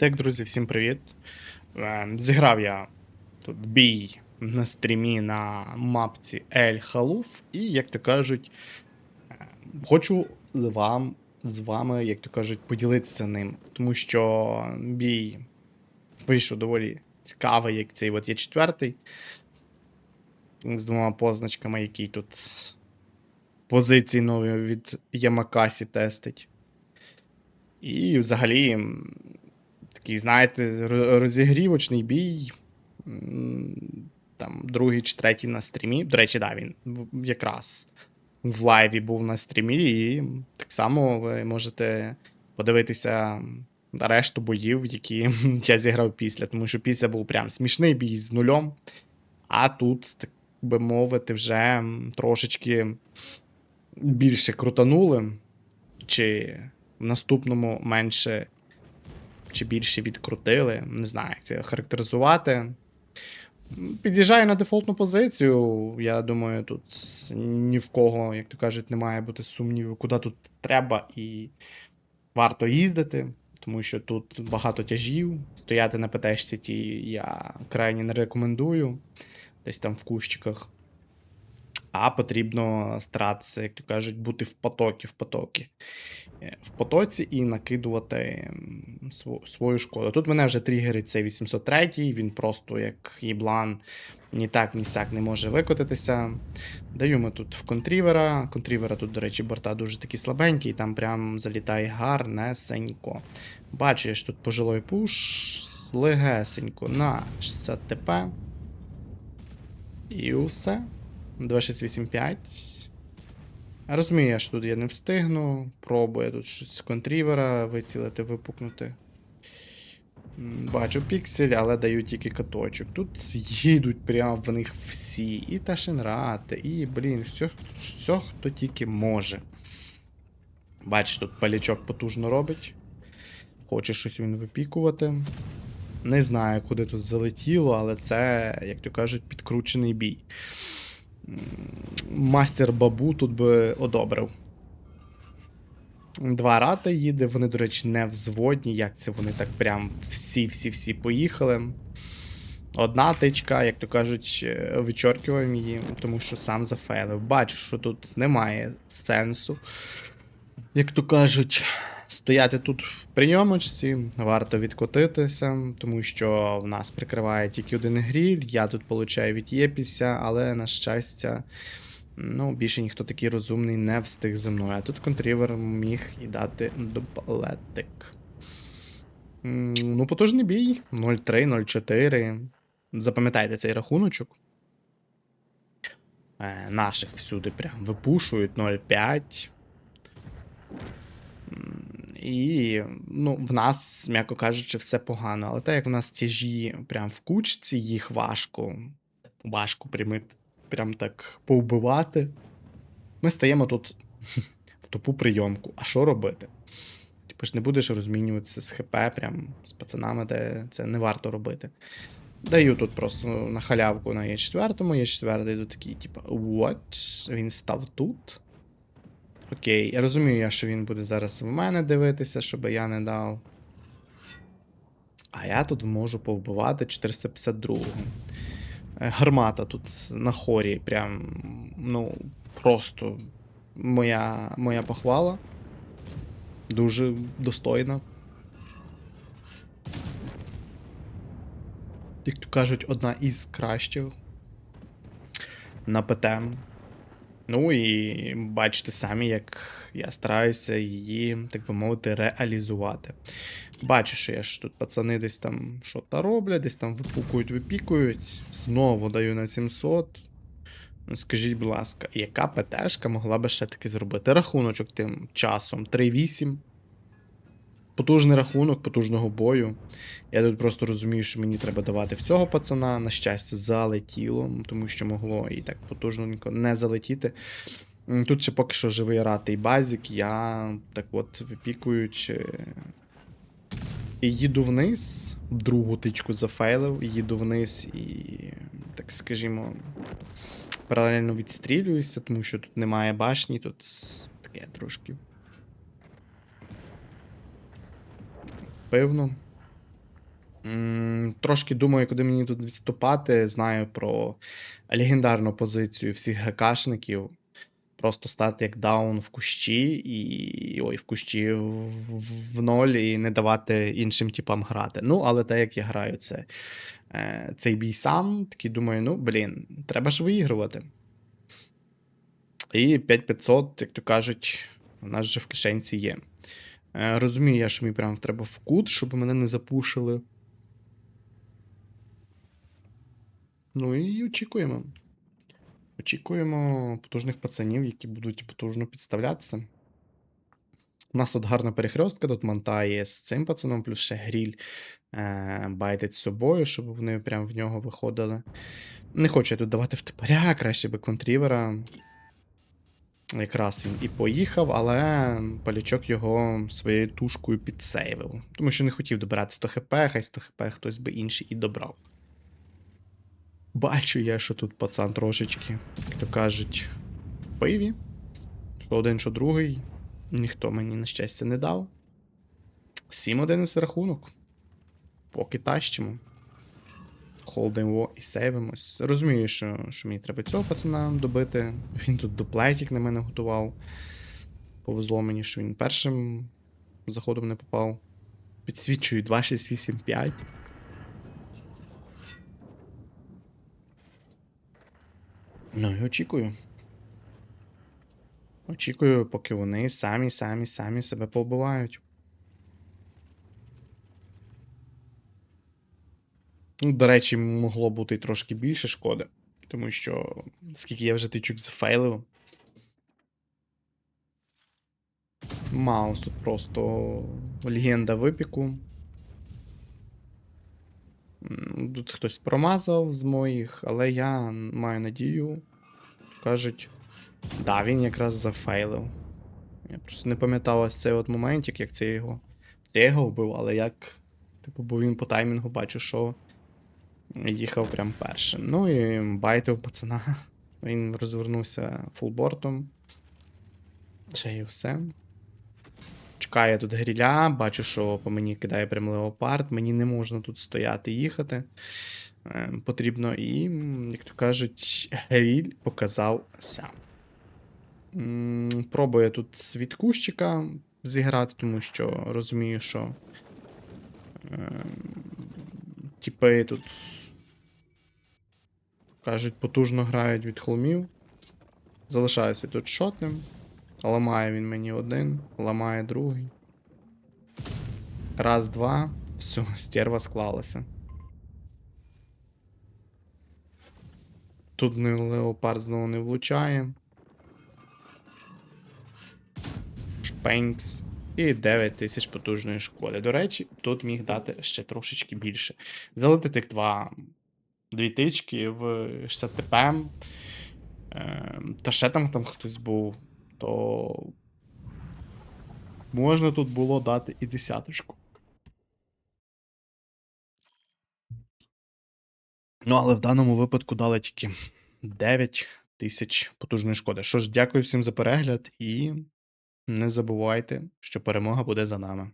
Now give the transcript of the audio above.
Так, друзі, всім привіт. Е, Зіграв я тут бій на стрімі на мапці Ель Халуф, і, як то кажуть, е, хочу вам, з вами, як то кажуть, поділитися ним. Тому що бій вийшов доволі цікавий, як цей от є четвертий. З двома позначками, який тут позиції нові від Ямакасі тестить. І взагалі, такий, знаєте, розігрівочний бій. Там другий чи третій на стрімі. До речі, да, він якраз в лайві був на стрімі, і так само ви можете подивитися решту боїв, які я зіграв після. Тому що після був прям смішний бій з нульом. А тут, так би мовити, вже трошечки більше крутанули. Чи в наступному менше чи більше відкрутили. Не знаю, як це характеризувати. Під'їжджає на дефолтну позицію. Я думаю, тут ні в кого, як то кажуть, не має бути сумніву, куди тут треба і варто їздити, тому що тут багато тяжів. Стояти на ПТшці ті я крайні не рекомендую. Десь там в кущиках. А потрібно старатися, як то кажуть, бути в потокі, в потокі. Е, В потоці і накидувати свою шкоду. Тут мене вже тригерить цей 803, він просто як їблан ні так, ні сяк не може викотитися. Даю ми тут в контрівера. Контрівера тут, до речі, борта дуже такі слабенькі, і там прям залітає гарнесенько. Бачиш, тут пожилой пуш, легесенько на 60 ТП. І все. 2685. Я Розумію, що тут я не встигну. Пробую тут щось з контрівера вицілити, випукнути. Бачу піксель, але даю тільки каточок. Тут їдуть прямо в них всі. І Ташенрати, і, блін, все, все, хто тільки може. Бачиш, тут палічок потужно робить. Хоче щось він випікувати. Не знаю, куди тут залетіло, але це, як то кажуть, підкручений бій. Мастер бабу тут би одобрив. Два рати їде, вони, до речі, не взводні. Як це вони так прям всі-всі-всі поїхали. Одна тичка, як то кажуть, е, вичоркуємо її, тому що сам зафейлив. Бачу, що тут немає сенсу. Як то кажуть, стояти тут в прийомочці, варто відкотитися, тому що в нас прикриває тільки один гріль. Я тут получаю від Єпіся, але на щастя, ну, більше ніхто такий розумний не встиг зі мною. А тут контрівер міг і дати дуплетик. Ну, потужний бій. 0-3, 0-4. Запам'ятайте цей рахуночок. Е, наших всюди прям випушують 0-5. І ну, в нас, м'яко кажучи, все погано. Але так як в нас тяжі прям в кучці, їх важко, важко прям, прям так повбивати. Ми стаємо тут в тупу прийомку. А що робити? Типу ж не будеш розмінюватися з ХП, прям з пацанами, де це не варто робити. Даю тут просто на халявку на Е4, Е4 тут такий, типу, what? Він став тут. Окей, я розумію, я, що він буде зараз в мене дивитися, щоб я не дав. А я тут можу повбивати 452-го. Е, Гармата тут на хорі, прям, ну, просто моя, моя похвала. Дуже достойна. Як то кажуть, одна із кращих на ПТМ. Ну і бачите самі, як я стараюся її, так би мовити, реалізувати. Бачу, що я ж тут пацани десь там що то роблять, десь там випукують, випікують. Знову даю на 700. Ну, Скажіть, будь ласка, яка ПТшка могла би ще таки зробити? Рахуночок тим часом 3-8. Потужний рахунок потужного бою. Я тут просто розумію, що мені треба давати в цього пацана. На щастя, залетіло, тому що могло і так потужненько не залетіти. Тут ще поки що живий ратий базік, я так от випікуючи. І їду вниз, другу тичку зафейлив, їду вниз і, так скажімо, паралельно відстрілююся, тому що тут немає башні, тут таке трошки. Певно. Трошки думаю, куди мені тут відступати. Знаю про легендарну позицію всіх ГКшників. Просто стати як даун в кущі, і ой, в кущі в, в, в ноль і не давати іншим типам грати. Ну, але те, як я граю це, е, цей бій сам, такий думаю, ну, блін, треба ж виігрувати. І 5500, як то кажуть, у нас вже в кишенці є. Е, розумію я, що мені прям треба в кут, щоб мене не запушили. Ну і очікуємо. Очікуємо потужних пацанів, які будуть потужно підставлятися. У нас тут гарна перехрестка, тут Манта є з цим пацаном, плюс ще гріль е, байтить з собою, щоб вони прям в нього виходили. Не хочу я тут давати втепаря, краще би контрівера. Якраз він і поїхав, але палячок його своєю тушкою підсейвив. Тому що не хотів добирати 100 хп, хай 100 хп хтось би інший і добрав. Бачу я, що тут пацан трошечки, як то кажуть, в пиві. Що один, що другий. Ніхто мені, на щастя, не дав. 7-11 рахунок. Поки тащимо. Холдимо і сейвимось. Розумію, що, що мені треба цього пацана добити. Він тут дуплетік на мене готував. Повезло мені, що він першим заходом не попав. Підсвічую 2685. Ну і очікую. Очікую, поки вони самі, самі, себе повбивають. До речі, могло бути трошки більше шкоди, тому що скільки я вже тичок зафейлив. Маус тут просто легенда випіку. Тут хтось промазав з моїх, але я маю надію. Кажуть, да, він якраз зафейлив. Я просто не пам'ятав ось цей от моментик, як це його. Я його вбив, але як. Типу, бо він по таймінгу бачу, що їхав прям першим. Ну і байтив пацана. Він розвернувся фулбортом. Ще і все. Чекає тут гріля, бачу, що по мені кидає прям леопард. Мені не можна тут стояти і їхати. Е, потрібно і, як то кажуть, гріль показав сам. М, Пробую тут від кущика зіграти, тому що розумію, що е, тіпи тут кажуть, потужно грають від холмів. Залишаюся тут шотним. Ламає він мені один, ламає другий. Раз, два. Все, стерва склалася. Тут не леопард знову не влучає. Шпенкс. І 9 тисяч потужної шкоди. До речі, тут міг дати ще трошечки більше. Залити тих два дві тички в 60 ТП. Е, та ще там, там хтось був, то можна тут було дати і десяточку. Ну, але в даному випадку дали тільки 9 тисяч потужної шкоди. Що ж, дякую всім за перегляд і не забувайте, що перемога буде за нами.